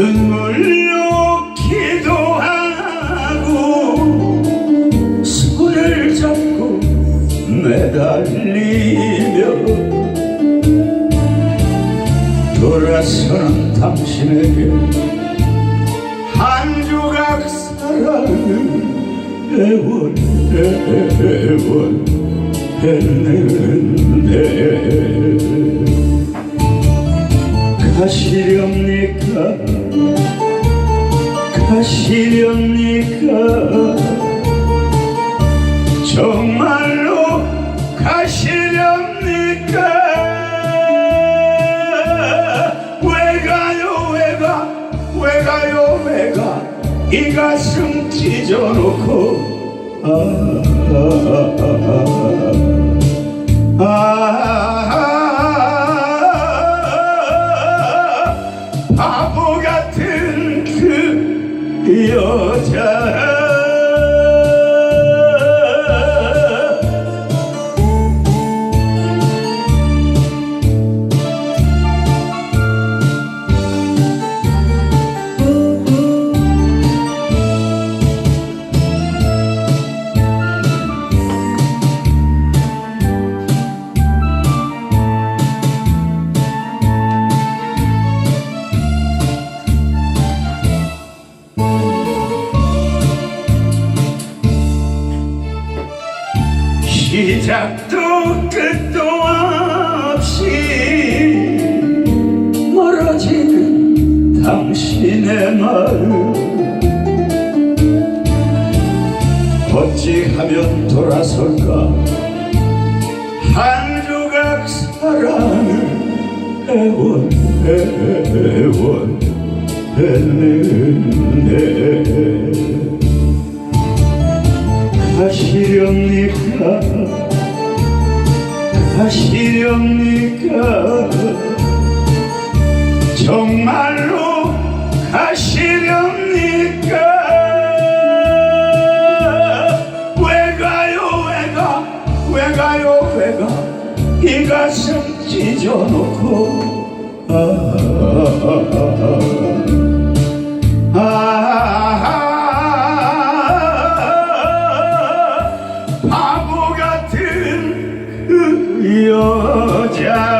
눈물로 기도하고 손을 잡고 매달리며 돌아서는 당신에게 한 조각 사랑을 애원 애원 했는데 가시렵니까? 가시렵니까? 정말로 가시렵니까? 왜 가요 왜가? 왜 가요 왜가? 이 가슴 찢어놓고. 아, 아, 아, 아, 여자 시작도 끝도 없이 멀어지는 당신의 마음. 어찌하면 돌아설까? 한 조각 사랑을 애원 애원 했는 하시렵니까? 가시렵니까? 정말로 가시렵니까? 왜 가요 왜 가 왜 가요 왜 가 이 가슴 찢어놓고. 아, 아, 아, 아. 아. yeah.